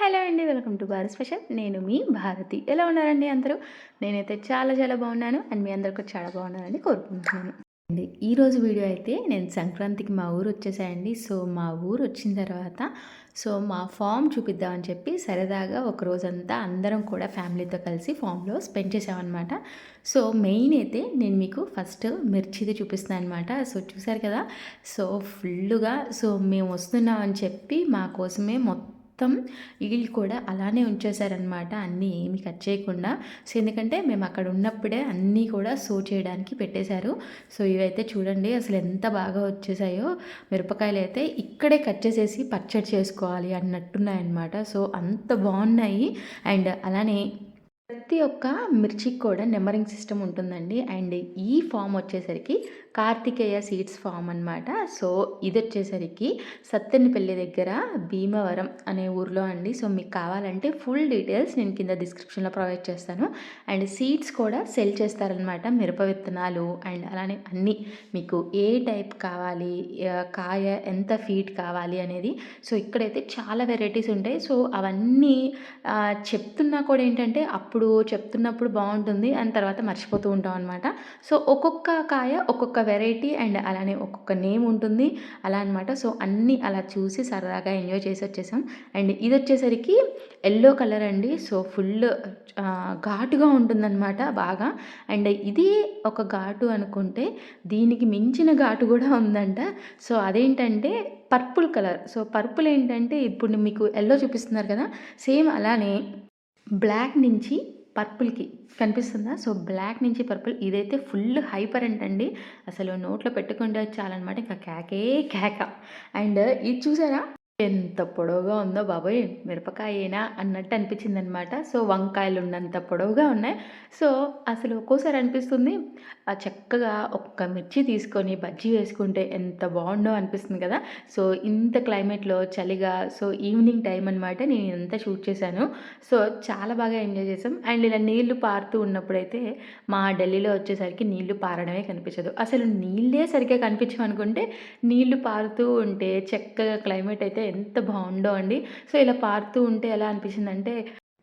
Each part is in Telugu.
హలో అండి వెల్కమ్ టు భారత్ స్పెషల్. నేను మీ భారతి. ఎలా ఉన్నారండి అందరూ? నేనైతే చాలా చాలా బాగున్నాను. అండ్ మీ అందరికీ చాలా బాగున్నారని కోరుకుంటున్నాను. అండి ఈరోజు వీడియో అయితే నేను సంక్రాంతికి మా ఊరు వచ్చేసాయండి సో మా ఊరు వచ్చిన తర్వాత సో మా ఫామ్ చూపిద్దామని చెప్పి సరదాగా ఒక రోజంతా అందరం కూడా ఫ్యామిలీతో కలిసి ఫామ్లో స్పెండ్ చేసామన్నమాట. సో మెయిన్ అయితే నేను మీకు ఫస్ట్ మిర్చిది చూపిస్తాను అనమాట సో చూసారు కదా? సో ఫుల్గా సో మేము వస్తున్నామని చెప్పి మా కోసమే మొత్తం మొత్తం వీళ్ళు కూడా అలానే ఉంచేశారనమాట అన్నీ ఏమి కట్ చేయకుండా. సో ఎందుకంటే మేము అక్కడ ఉన్నప్పుడే అన్నీ కూడా సో చేయడానికి పెట్టేశారు. సో ఇవైతే చూడండి అసలు ఎంత బాగా వచ్చేసాయో. మిరపకాయలు అయితే ఇక్కడే కట్ చేసేసి పచ్చడి చేసుకోవాలి అన్నట్టున్నాయన్నమాట. సో అంత బాగున్నాయి. అండ్ అలానే ప్రతి ఒక్క మిర్చికి కూడా నెంబరింగ్ సిస్టమ్ ఉంటుందండి. అండ్ ఈ ఫామ్ వచ్చేసరికి కార్తికేయ సీడ్స్ ఫామ్ అనమాట సో ఇది వచ్చేసరికి సత్తెనపల్లి దగ్గర భీమవరం అనే ఊర్లో అండి. సో మీకు కావాలంటే ఫుల్ డీటెయిల్స్ నేను కింద డిస్క్రిప్షన్లో ప్రొవైడ్ చేస్తాను. అండ్ సీడ్స్ కూడా సెల్ చేస్తారనమాట మిరప విత్తనాలు అండ్ అలానే అన్నీ. మీకు ఏ టైప్ కావాలి కాయ ఎంత ఫీట్ కావాలి అనేది. సో ఇక్కడైతే చాలా వెరైటీస్ ఉంటాయి. సో అవన్నీ చెప్తున్నా కూడా ఏంటంటే అప్పుడు చెప్తున్నప్పుడు బాగుంటుంది. అండ్ తర్వాత మర్చిపోతూ ఉంటాం అనమాట సో ఒక్కొక్క కాయ ఒక్కొక్క వెరైటీ అండ్ అలానే ఒక్కొక్క నేమ్ ఉంటుంది. అలా అనమాట సో అన్నీ అలా చూసి సరదాగా ఎంజాయ్ చేసి వచ్చేసాం. అండ్ ఇది వచ్చేసరికి ఎల్లో కలర్ అండి. సో ఫుల్ ఘాటుగా ఉంటుందన్నమాట బాగా. అండ్ ఇది ఒక ఘాటు అనుకుంటే దీనికి మించిన ఘాటు కూడా ఉందంట. సో అదేంటంటే పర్పుల్ కలర్ సో పర్పుల్ ఏంటంటే ఇప్పుడు మీకు ఎల్లో చూపిస్తున్నారు కదా. సేమ్ అలానే బ్లాక్ నుంచి పర్పుల్కి కనిపిస్తుందా? సో బ్లాక్ నుంచి పర్పుల్. ఇదైతే ఫుల్ హైపర్ అంటండి. అసలు నోట్లో పెట్టుకుంటే చాలన్నమాట. ఇంకా కేకే కేక. అండ్ ఇది చూసారా? ఎంత పొడవుగా ఉందో బాబోయ్ మిరపకాయేనా అన్నట్టు అనిపించింది అనమాట సో వంకాయలు ఉన్నంత పొడవుగా ఉన్నాయి. సో అసలు ఒక్కోసారి అనిపిస్తుంది ఆ చక్కగా ఒక్క మిర్చి తీసుకొని బజ్జీ వేసుకుంటే ఎంత బాగుండో అనిపిస్తుంది కదా. సో ఇంత క్లైమేట్లో చలిగా సో ఈవినింగ్ టైం అనమాట నేను ఇదంతా షూట్ చేశాను. సో చాలా బాగా ఎంజాయ్ చేసాం అండ్ ఇలా నీళ్ళు పారుతూ ఉన్నప్పుడైతే మా ఢిల్లీలో వచ్చేసరికి నీళ్ళు పారడమే కనిపించదు. అసలు నీళ్ళే సరిగ్గా కనిపించమనుకుంటే నీళ్ళు పారుతూ ఉంటే చక్కగా క్లైమేట్ అయితే ఎంత బాగుండో అండి. సో ఇలా పారుతూ ఉంటే ఎలా అనిపించిందంటే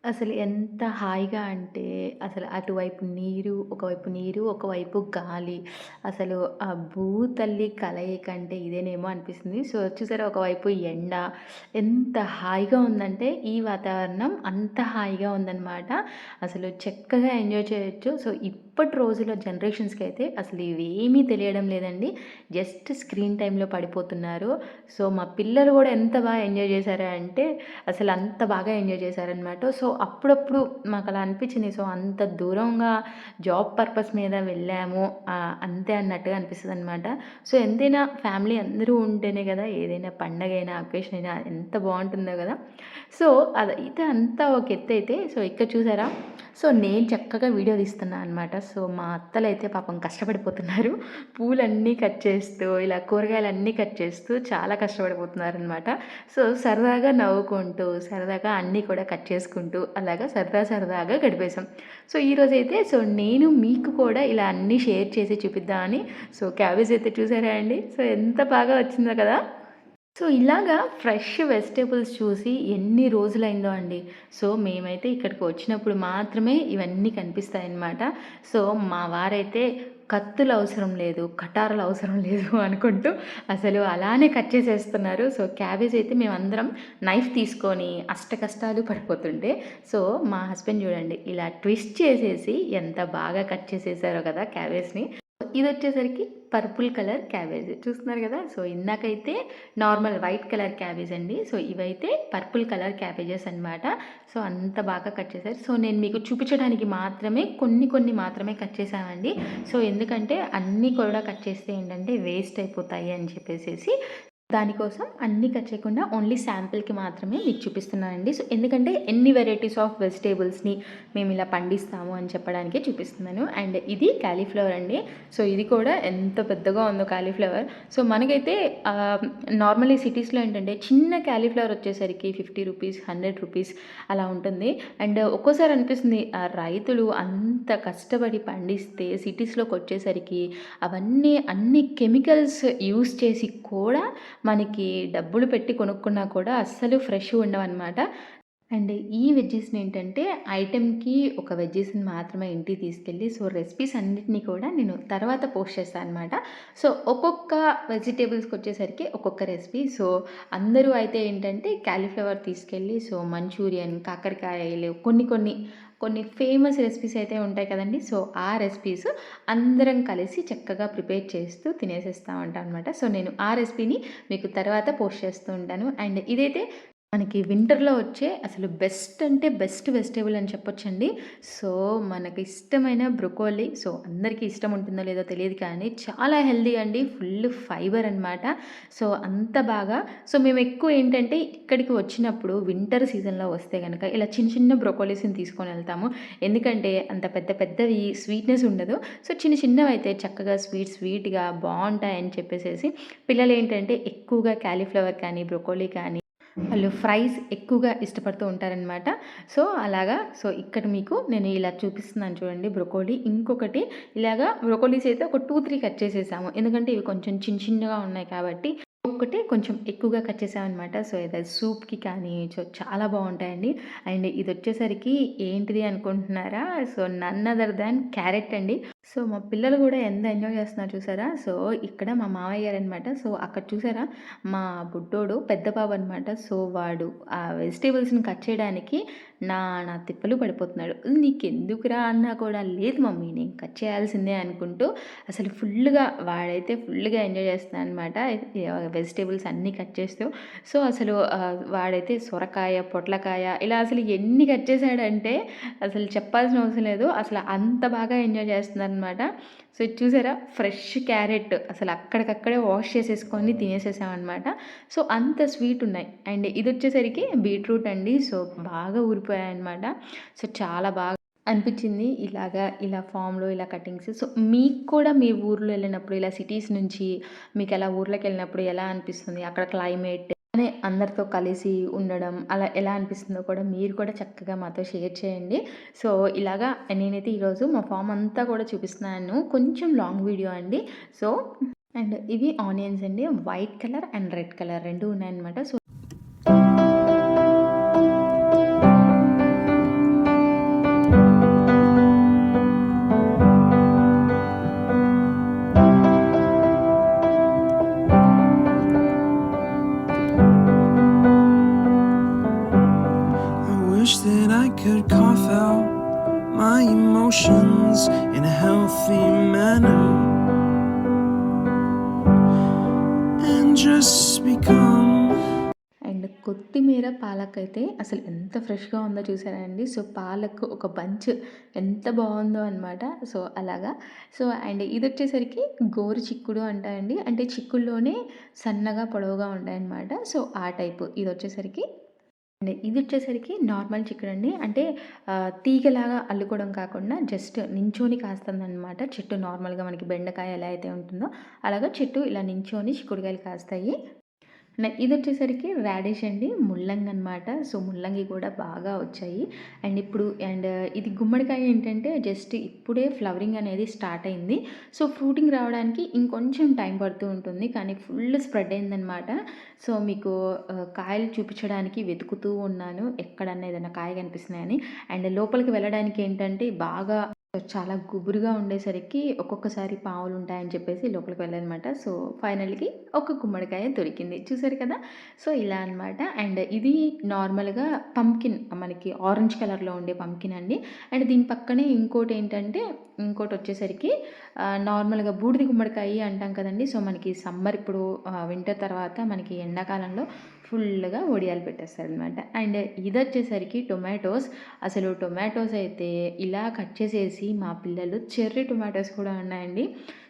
అసలు ఎంత హాయిగా అంటే అసలు అటువైపు నీరు ఒకవైపు నీరు ఒకవైపు గాలి అసలు ఆ భూతల్లి కలయిక అంటే ఇదేనేమో అనిపిస్తుంది. సో చూసారా ఒకవైపు ఎండ. ఎంత హాయిగా ఉందంటే ఈ వాతావరణం అంత హాయిగా ఉందన్నమాట. అసలు చక్కగా ఎంజాయ్ చేయొచ్చు. సో ఇప్పటి రోజుల్లో జనరేషన్స్కి అయితే అసలు ఇవేమీ తెలియడం లేదండి. జస్ట్ స్క్రీన్ టైంలో పడిపోతున్నారు. సో మా పిల్లలు కూడా ఎంత బాగా ఎంజాయ్ చేశారా అంటే అసలు అంత బాగా ఎంజాయ్ చేశారనమాట సో అప్పుడప్పుడు మాకు అలా అనిపించింది. సో అంత దూరంగా జాబ్ పర్పస్ మీద వెళ్ళాము. అంతే అన్నట్టుగా అనిపిస్తుంది అనమాట సో ఎంతైనా ఫ్యామిలీ అందరూ ఉంటేనే కదా ఏదైనా పండగ అయినా అకేషన్ అయినా ఎంత బాగుంటుందో కదా. సో అది అయితే అంతా ఒక ఎత్తు అయితే సో ఇక్కడ చూసారా? సో నేను చక్కగా వీడియో తీస్తున్నాను అనమాట సో మా అత్తలు అయితే పాపం కష్టపడిపోతున్నారు. పూలన్నీ కట్ చేస్తూ ఇలా కూరగాయలు అన్నీ కట్ చేస్తూ చాలా కష్టపడిపోతున్నారు అనమాట సో సరదాగా నవ్వుకుంటూ సరదాగా అన్నీ కూడా కట్ చేసుకుంటూ అలాగా సరదా సరదాగా గడిపేశాం. సో ఈరోజు అయితే సో నేను మీకు కూడా ఇలా అన్నీ షేర్ చేసి చూపిద్దామని సో క్యాబేజ్ అయితే చూసారా అండి? సో ఎంత బాగా వచ్చిందో కదా? సో ఇలాగా ఫ్రెష్ వెజిటేబుల్స్ చూసి ఎన్ని రోజులైందో అండి. సో మేమైతే ఇక్కడికి వచ్చినప్పుడు మాత్రమే ఇవన్నీ కనిపిస్తాయి అన్నమాట సో మా వారైతే కత్తులు అవసరం లేదు కటారులు అవసరం లేదు అనుకుంటూ అసలు అలానే కట్ చేసేస్తున్నారు. సో క్యాబేజ్ అయితే మేమందరం నైఫ్ తీసుకొని అష్ట కష్టాలు పడిపోతుండే. సో మా హస్బెండ్ చూడండి ఇలా ట్విస్ట్ చేసేసి ఎంత బాగా కట్ చేసేసారో కదా క్యాబేజ్ని. ఇది వచ్చేసరికి పర్పుల్ కలర్ క్యాబేజ్ చూస్తున్నారు కదా? సో ఇందాకైతే నార్మల్ వైట్ కలర్ క్యాబేజ్ అండి. సో ఇవైతే పర్పుల్ కలర్ క్యాబేజెస్ అనమాట సో అంత బాగా కట్ చేశారు. సో నేను మీకు చూపించడానికి మాత్రమే కొన్ని కొన్ని మాత్రమే కట్ చేశామండి సో ఎందుకంటే అన్నీ కూడా కట్ చేస్తే ఏంటంటే వేస్ట్ అయిపోతాయి అని చెప్పేసి దానికోసం అన్ని కట్ చేయకుండా ఓన్లీ శాంపిల్కి మాత్రమే మీకు చూపిస్తున్నానండి. సో ఎందుకంటే ఎన్ని వెరైటీస్ ఆఫ్ వెజిటేబుల్స్ని మేము ఇలా పండిస్తాము అని చెప్పడానికే చూపిస్తున్నాను. అండ్ ఇది క్యాలీఫ్లవర్ అండి. సో ఇది కూడా ఎంత పెద్దగా ఉందో క్యాలీఫ్లవర్ సో మనకైతే నార్మల్లీ సిటీస్లో ఏంటంటే చిన్న క్యాలీఫ్లవర్ వచ్చేసరికి ఫిఫ్టీ రూపీస్ హండ్రెడ్ రూపీస్ అలా ఉంటుంది. అండ్ ఒక్కోసారి అనిపిస్తుంది రైతులు అంత కష్టపడి పండిస్తే సిటీస్లోకి వచ్చేసరికి అవన్నీ అన్ని కెమికల్స్ యూస్ చేసి కూడా మనకి డబ్బులు పెట్టి కొనుక్కున్నా కూడా అస్సలు ఫ్రెష్ ఉండవన్నమాట అండ్ ఈ వెజ్జీస్‌ని ఏంటంటే ఐటెంకి ఒక వెజ్జెస్ని మాత్రమే ఇంటికి తీసుకెళ్ళి సో, రెసిపీస్ అన్నిటిని కూడా నేను తర్వాత పోస్ట్ చేస్తాను అనమాట. సో, ఒక్కొక్క వెజిటేబుల్స్కి వచ్చేసరికి ఒక్కొక్క రెసిపీ. సో, అందరూ అయితే ఏంటంటే క్యాలీఫ్లవర్ తీసుకెళ్ళి సో, మంచూరియన్, కాకరకాయలు కొన్ని కొన్ని కొన్ని ఫేమస్ రెసిపీస్ అయితే ఉంటాయి కదండీ! సో, ఆ రెసిపీస్ అందరం కలిసి చక్కగా ప్రిపేర్ చేస్తూ తినేసేస్తూ ఉంటాం అనమాట. సో, నేను ఆ రెసిపీని మీకు తర్వాత పోస్ట్ చేస్తూ ఉంటాను. అండ్ ఇదైతే మనకి వింటర్‌లో వచ్చే అసలు బెస్ట్ అంటే బెస్ట్ వెజిటేబుల్ అని చెప్పొచ్చండి. సో, మనకి ఇష్టమైన బ్రొకోలీ సో, అందరికీ ఇష్టం ఉంటుందో లేదో తెలియదు కానీ చాలా హెల్దీ అండి. ఫుల్ ఫైబర్ అనమాట. సో, అంత బాగా సో, మేము ఎక్కువ ఏంటంటే ఇక్కడికి వచ్చినప్పుడు వింటర్ సీజన్‌లో వస్తే కనుక ఇలా చిన్న చిన్న బ్రొకోలీస్‌ని తీసుకొని వెళ్తాము. ఎందుకంటే అంత పెద్ద పెద్దవి స్వీట్‌నెస్ ఉండదు. సో, చిన్న చిన్నవి అయితే చక్కగా స్వీట్ స్వీట్‌గా బావుంటాయని చెప్పేసేసి పిల్లలేంటంటే ఎక్కువగా క్యాలీఫ్లవర్ కానీ, బ్రొకోలీ కానీ వాళ్ళు ఫ్రైస్ ఎక్కువగా ఇష్టపడుతూ ఉంటారనమాట. సో, అలాగా సో, ఇక్కడ మీకు నేను ఇలా చూపిస్తున్నాను చూడండి బ్రొకోలీ. ఇంకొకటి ఇలాగా బ్రొకోలీస్ అయితే ఒక 2, 3 కట్ చేసేసాము. ఎందుకంటే ఇవి కొంచెం చిన్న చిన్నగా ఉన్నాయి కాబట్టి ఒక్కటే కొంచెం ఎక్కువగా కట్ చేసామనమాట. సో, ఇది సూప్‌కి కానీ చాలా బాగుంటాయండి అండ్ ఇది వచ్చేసరికి ఏంటిది అనుకుంటున్నారా? So, none other than carrot అండి. సో, మా పిల్లలు కూడా ఎంత ఎంజాయ్ చేస్తున్నారు చూసారా? సో, ఇక్కడ మా మామయ్య అనమాట సో, అక్కడ చూసారా? మా బుడ్డోడు పెద్ద బాబు అనమాట. సో, వాడు ఆ వెజిటేబుల్స్ని కట్ చేయడానికి నా నా తిప్పలు పడిపోతున్నాడు. "నీకెందుకురా" అన్నా కూడా, "లేదు మమ్మీ నేను కట్ చేయాల్సిందే" అనుకుంటూ అసలు ఫుల్గా వాడైతే ఫుల్గా ఎంజాయ్ చేస్తున్నాడనమాట. వెజిటేబుల్స్ అన్నీ కట్ చేస్తూ. సో, అసలు వాడైతే సొరకాయ, పొట్లకాయ ఇలా అసలు ఎన్ని కట్ చేసాడంటే అసలు చెప్పాల్సిన అవసరం లేదు. అసలు అంత బాగా ఎంజాయ్ చేస్తున్నారు అనమాట సో, ఇది చూసారా? ఫ్రెష్ క్యారెట్ అసలు అక్కడికక్కడే వాష్ చేసేసుకొని తినేసేసామనమాట. సో, అంత స్వీట్ ఉన్నాయి. అండ్ ఇది వచ్చేసరికి బీట్రూట్ అండి. సో, బాగా ఊరిపోయాయన్నమాట. సో, చాలా బాగా అనిపించింది. ఇలాగా ఇలా ఫామ్‌లో ఇలా కటింగ్స్. సో, మీకు కూడా మీ ఊర్లో వెళ్ళినప్పుడు ఇలా సిటీస్ నుంచి మీకు అలా ఊర్లోకి వెళ్ళినప్పుడు ఎలా అనిపిస్తుంది? అక్కడ క్లైమేట్ అని అందరితో కలిసి ఉండడం అలా ఎలా అనిపిస్తుందో కూడా మీరు కూడా చక్కగా మాతో షేర్ చేయండి. సో, ఇలాగా నేనైతే ఈరోజు మా ఫామ్ అంతా కూడా చూపిస్తున్నాను. కొంచెం లాంగ్ వీడియో అండి. సో, అండ్ ఇవి ఆనియన్స్ అండి. White colour and red colour రెండు ఉన్నాయన్నమాట. సో పాలక్ అయితే అసలు ఎంత ఫ్రెష్‌గా ఉందో చూసారా అండి. సో, పాలక్ ఒక బంచ్ ఎంత బాగుందో అనమాట. సో, అలాగా సో, అండ్ ఇది వచ్చేసరికి గోరు చిక్కుడు అంటారండి. అంటే చిక్కుల్లోనే సన్నగా పొడవుగా ఉంటాయన్నమాట. సో, ఆ టైపు ఇది వచ్చేసరికి అండ్ ఇదొచ్చేసరికి నార్మల్ చిక్కుడండి. అంటే తీగలాగా అల్లుకోవడం కాకుండా జస్ట్ నించొని కాస్తుందన్నమాట చెట్టు నార్మల్‌గా మనకి బెండకాయ ఎలా అయితే ఉంటుందో అలాగా చెట్టు ఇలా నించొని చిక్కుడుకాయలు కాస్తాయి. ఇది వచ్చేసరికి రాడిష్ అండి. ముల్లంగి అనమాట. సో, ముల్లంగి కూడా బాగా వచ్చాయి. అండ్ ఇప్పుడు అండ్ ఇది గుమ్మడికాయ ఏంటంటే జస్ట్ ఇప్పుడే ఫ్లవరింగ్ అనేది స్టార్ట్ అయింది. సో, ఫ్రూటింగ్ రావడానికి ఇంకొంచెం టైం పడుతూ ఉంటుంది. కానీ ఫుల్ స్ప్రెడ్ అయిందనమాట. సో, మీకు కాయలు చూపించడానికి వెతుకుతూ ఉన్నాను. ఎక్కడన్నా ఏదైనా కాయ కనిపిస్తున్నాయని. అండ్ లోపలికి వెళ్ళడానికి ఏంటంటే బాగా చాలా గుబురుగా ఉండేసరికి ఒక్కొక్కసారి పావులు ఉంటాయని చెప్పేసి లోపలికి వెళ్ళనమాట సో, ఫైనల్‌కి ఒక గుమ్మడికాయ దొరికింది. చూసారు కదా! సో, ఇలా అనమాట. అండ్ ఇది నార్మల్‌గా పంకిన్ మనకి ఆరెంజ్ కలర్‌లో ఉండే పంకిన్ అండి. అండ్ దీని పక్కనే ఇంకోటి ఏంటంటే ఇంకోటి వచ్చేసరికి నార్మల్‌గా బూడిద గుమ్మడికాయ అంటాం కదండీ! సో, మనకి సమ్మర్ ఇప్పుడు వింటర్ తర్వాత మనకి ఎండాకాలంలో ఫుల్‌గా వడియాలు పెట్టేస్తారనమాట. అండ్ ఇది వచ్చేసరికి టొమాటోస్. అసలు టొమాటోస్ అయితే ఇలా కట్ చేసేసి మా పిల్లలు చెర్రీ టొమాటోస్ కూడా ఉన్నాయండి.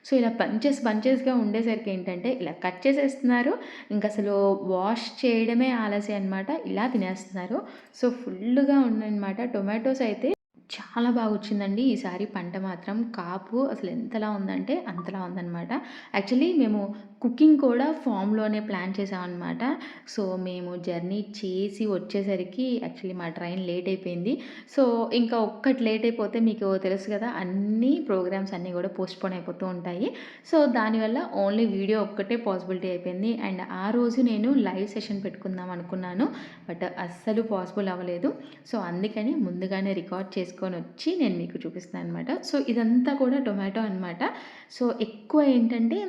సో, ఇలా పంచెస్ పంచెస్గా ఉండేసరికి ఏంటంటే ఇలా కట్ చేసేస్తున్నారు. ఇంకా అసలు వాష్ చేయడమే ఆలస్యం అనమాట. ఇలా తినేస్తున్నారు. సో, ఫుల్లుగా ఉన్నాయన్నమాట. టొమాటోస్ అయితే చాలా బాగా వచ్చిందండి ఈసారి పంట మాత్రం కాపు అసలు ఎంతలా ఉందంటే అంతలా ఉందన్నమాట. యాక్చువల్లీ మేము కుకింగ్ కూడా ఫామ్లోనే ప్లాన్ చేసామన్నమాట. సో మేము జర్నీ చేసి వచ్చేసరికి యాక్చువల్లీ మా ట్రైన్ లేట్ అయిపోయింది. సో ఇంకా ఒక్కటి లేట్ అయిపోతే మీకు తెలుసు కదా అన్ని ప్రోగ్రామ్స్ అన్నీ కూడా పోస్ట్పోన్ అయిపోతూ ఉంటాయి. సో దానివల్ల ఓన్లీ వీడియో ఒక్కటే పాసిబిలిటీ అయిపోయింది. అండ్ ఆ రోజు నేను లైవ్ సెషన్ పెట్టుకుందాం అనుకున్నాను. బట్ అస్సలు పాసిబుల్ అవ్వలేదు. సో అందుకని ముందుగానే రికార్డ్ చేసుకుని వచ్చి నేను మీకు చూపిస్తాను అనమాట సో ఇదంతా కూడా టొమాటో అనమాట సో ఎక్కువ ఏంటంటే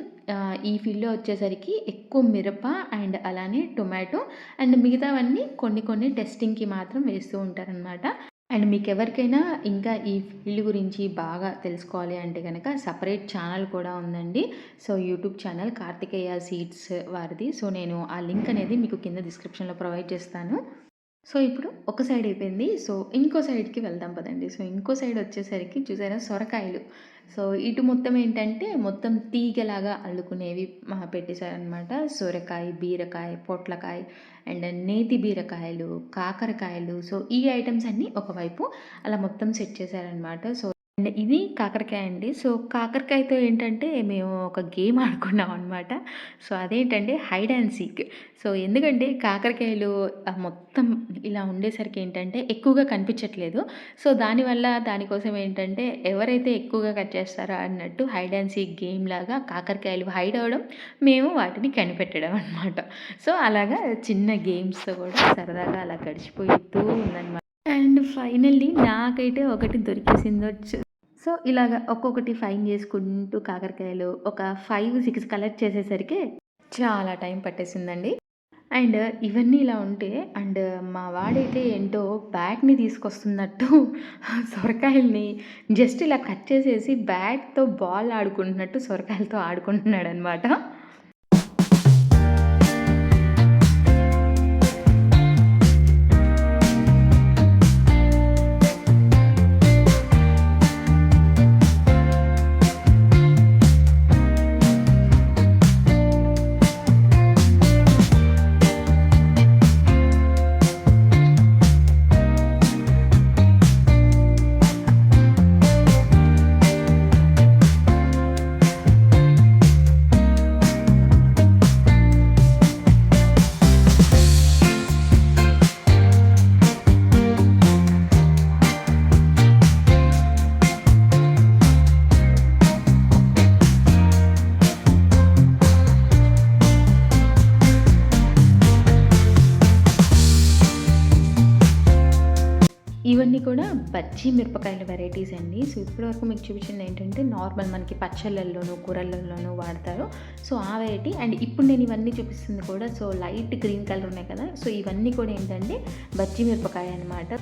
ఈ ఫీల్డ్లో వచ్చేసరికి ఎక్కువ మిరప అండ్ అలానే టొమాటో అండ్ మిగతావన్నీ కొన్ని కొన్ని టెస్టింగ్కి మాత్రం వేస్తూ ఉంటారనమాట అండ్ మీకు ఎవరికైనా ఇంకా ఈ ఫీల్డ్ గురించి బాగా తెలుసుకోవాలి అంటే కనుక సపరేట్ ఛానల్ కూడా ఉందండి. So YouTube channel Karthikeya seeds వారిది. సో నేను ఆ లింక్ అనేది మీకు కింద డిస్క్రిప్షన్లో ప్రొవైడ్ చేస్తాను. సో ఇప్పుడు ఒక సైడ్ అయిపోయింది. సో ఇంకో సైడ్కి వెళ్దాం పదండి. సో ఇంకో సైడ్ వచ్చేసరికి చూసారా సొరకాయలు. సో ఇటు మొత్తం ఏంటంటే మొత్తం తీగలాగా అల్లుకునేవి మా పెట్టేశారనమాట సొరకాయ బీరకాయ పొట్లకాయ అండ్ నేతి బీరకాయలు కాకరకాయలు. సో ఈ ఐటమ్స్ అన్నీ ఒకవైపు అలా మొత్తం సెట్ చేశారనమాట సో అండ్ ఇది కాకరకాయ అండి. సో కాకరకాయతో ఏంటంటే మేము ఒక గేమ్ ఆడుకున్నాం అనమాట సో అదేంటంటే హైడ్ అండ్ సీక్ సో ఎందుకంటే కాకరకాయలు మొత్తం ఇలా ఉండేసరికి ఏంటంటే ఎక్కువగా కనిపించట్లేదు. సో దానివల్ల దానికోసం ఏంటంటే ఎవరైతే ఎక్కువగా కట్ చేస్తారో అన్నట్టు హైడ్ అండ్ సీక్ గేమ్ లాగా కాకరకాయలు హైడ్ అవ్వడం మేము వాటిని కనిపెట్టడం అనమాట సో అలాగా చిన్న గేమ్స్తో కూడా సరదాగా అలా గడిచిపోతూ ఉందన్నమాట. అండ్ ఫైనల్లీ నాకైతే ఒకటి దొరికేసిందొచ్చు సో ఇలాగ ఒక్కొక్కటి ఫైన్ చేసుకుంటూ కాకరకాయలు ఒక ఫైవ్ సిక్స్ కలెక్ట్ చేసేసరికి చాలా టైం పట్టేసిందండి. అండ్ ఇవన్నీ ఇలా ఉంటే అండ్ మా వాడైతే ఏంటో బ్యాట్ని తీసుకొస్తున్నట్టు సొరకాయల్ని జస్ట్ ఇలా కట్ చేసేసి బ్యాట్తో బాల్ ఆడుకుంటున్నట్టు సొరకాయలతో ఆడుకుంటున్నాడు అనమాట కూడా బజ్జీ మిరపకాయల వెరైటీస్ అండి. సో ఇప్పటివరకు మీకు చూపించింది ఏంటంటే నార్మల్ మనకి పచ్చళ్ళల్లోనూ కూరలలోనూ వాడతారు. సో ఆ వెరైటీ అండ్ ఇప్పుడు నేను ఇవన్నీ చూపిస్తుంది కూడా సో లైట్ గ్రీన్ కలర్ ఉన్నాయి కదా. సో ఇవన్నీ కూడా ఏంటంటే బజ్జీ మిరపకాయ అనమాట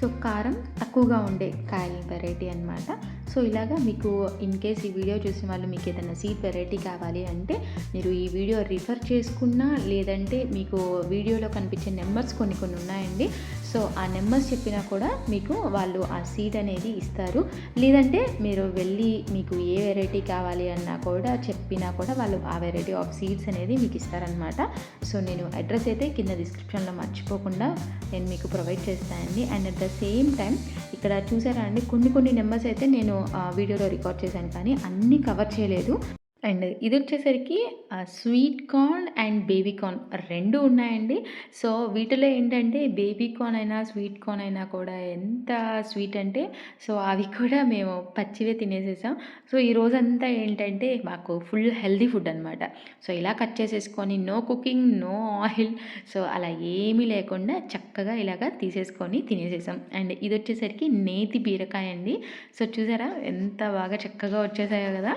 సో కారం తక్కువగా ఉండే కాయల వెరైటీ అనమాట సో ఇలాగా మీకు ఇన్ కేస్ ఈ వీడియో చూసిన వాళ్ళు మీకు ఏదైనా సీడ్ వెరైటీ కావాలి అంటే మీరు ఈ వీడియో రిఫర్ చేసుకున్నా లేదంటే మీకు వీడియోలో కనిపించే నెంబర్స్ కొన్ని కొన్ని ఉన్నాయండి. సో ఆ నెంబర్స్ చెప్పినా కూడా మీకు వాళ్ళు ఆ సీడ్ అనేది ఇస్తారు. లేదంటే మీరు వెళ్ళి మీకు ఏ వెరైటీ కావాలి అన్నా కూడా చెప్పినా కూడా వాళ్ళు ఆ వెరైటీ ఆఫ్ సీడ్స్ అనేది మీకు ఇస్తారనమాట సో నేను అడ్రస్ అయితే కింద డిస్క్రిప్షన్లో మర్చిపోకుండా నేను మీకు ప్రొవైడ్ చేస్తానండి. And at the same time ఇక్కడ చూసారా అండి కొన్ని కొన్ని నెంబర్స్ అయితే నేను వీడియోలో రికార్డ్ చేశాను కానీ అన్నీ కవర్ చేయలేదు. అండ్ ఇది వచ్చేసరికి sweet corn and baby corn రెండు ఉన్నాయండి. సో వీటిలో ఏంటంటే బేబీ కార్న్ అయినా స్వీట్ కార్న్ అయినా కూడా ఎంత స్వీట్ అంటే సో అవి కూడా మేము పచ్చివే తినేసేసాం. సో ఈ రోజంతా ఏంటంటే మాకు ఫుల్ హెల్దీ ఫుడ్ అనమాట సో ఇలా కట్ చేసేసుకొని no cooking no oil so అలా ఏమీ లేకుండా చక్కగా ఇలాగా తీసేసుకొని తినేసేసాం. అండ్ ఇది వచ్చేసరికి నేతి బీరకాయ అండి సో చూసారా ఎంత బాగా చక్కగా వచ్చేసాయో కదా.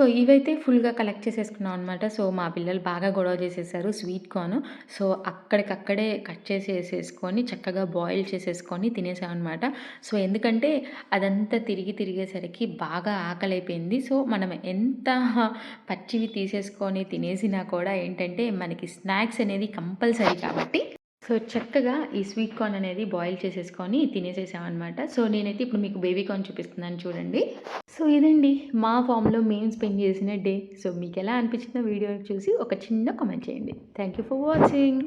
సో ఇవైతే ఫుల్గా కలెక్ట్ చేసేసుకున్నాం అనమాట సో మా పిల్లలు బాగా గొడవ చేసేసారు స్వీట్ కార్న్. సో అక్కడికక్కడే కట్ చేసేసేసుకొని చక్కగా బాయిల్ చేసేసుకొని తినేసామన్నమాట సో ఎందుకంటే అదంతా తిరిగి తిరిగేసరికి బాగా ఆకలి అయిపోయింది సో మనం ఎంత పచ్చివి తీసేసుకొని తినేసినా కూడా ఏంటంటే మనకి స్నాక్స్ అనేది కంపల్సరీ కాబట్టి సో చక్కగా ఈ స్వీట్ కార్న్ అనేది బాయిల్ చేసేసుకొని తినేసేసామన్నమాట. సో నేనైతే ఇప్పుడు మీకు బేబీ కార్న్ చూపిస్తున్నాను చూడండి. సో ఇదండి మా ఫామ్లో మేము స్పెండ్ చేసిన డే. సో మీకు ఎలా అనిపించిందో వీడియో చూసి ఒక చిన్న కామెంట్ చేయండి. Thank you for watching.